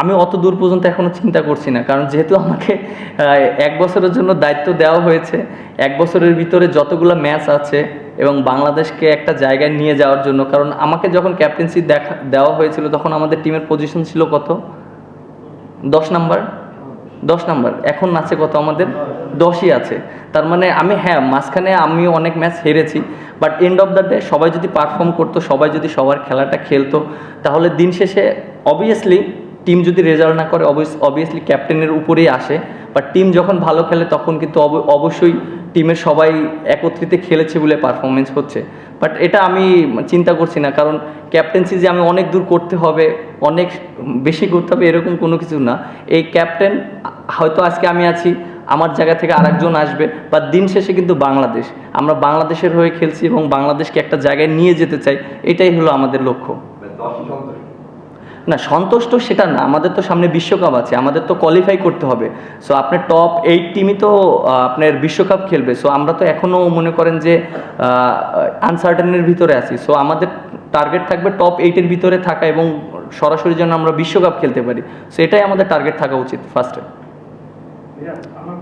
আমি অত দূর পর্যন্ত এখনও চিন্তা করছি না। কারণ যেহেতু আমাকে এক বছরের জন্য দায়িত্ব দেওয়া হয়েছে, এক বছরের ভিতরে যতগুলো ম্যাচ আছে এবং বাংলাদেশকে একটা জায়গায় নিয়ে যাওয়ার জন্য, কারণ আমাকে যখন ক্যাপ্টেন্সি দেখা, দেওয়া হয়েছিল তখন আমাদের টিমের পজিশন ছিল কত? দশ নাম্বার? দশ নাম্বার। এখন আছে কত আমাদের? দশই আছে। তার মানে আমি হ্যাঁ মাঝখানে আমি অনেক ম্যাচ হেরেছি but end of the day সবাই যদি পারফর্ম করতো, সবাই যদি সবার খেলাটা খেলতো, তাহলে দিন শেষে অবভিয়াসলি টিম যদি রেজাল্ট না করে অবভিয়াসলি ক্যাপ্টেনের উপরেই আসে। বাট টিম যখন ভালো খেলে, তখন কিন্তু অব- অবশ্যই টিমের সবাই একত্রিত খেলেছে বলে পারফরমেন্স হচ্ছে। বাট এটা আমি চিন্তা করছি না, কারণ ক্যাপ্টেন্সি যে আমি অনেক দূর করতে হবে, অনেক বেশি করতে হবে, এরকম কোনো কিছু না। এই ক্যাপ্টেন হয়তো আজকে আমি আছি, আমার জায়গা থেকে আরেকজন আসবে বা দিন শেষে কিন্তু বাংলাদেশ। আমরা বাংলাদেশের হয়ে খেলছি এবং বাংলাদেশকে একটা জায়গায় নিয়ে যেতে চাই, এটাই হলো আমাদের লক্ষ্য। না, সন্তুষ্ট সেটা না। আমাদের তো সামনে বিশ্বকাপ আছে, আমাদের তো কোয়ালিফাই করতে হবে। সো আপনার টপ এইট টিমই তো আপনার বিশ্বকাপ খেলবে। সো আমরা তো এখনও মনে করেন যে আনসার্টেনের ভিতরে আছি। সো আমাদের টার্গেট থাকবে টপ এইটের ভিতরে থাকা এবং সরাসরি যেন আমরা বিশ্বকাপ খেলতে পারি। সো এটাই আমাদের টার্গেট থাকা উচিত ফার্স্টে আমার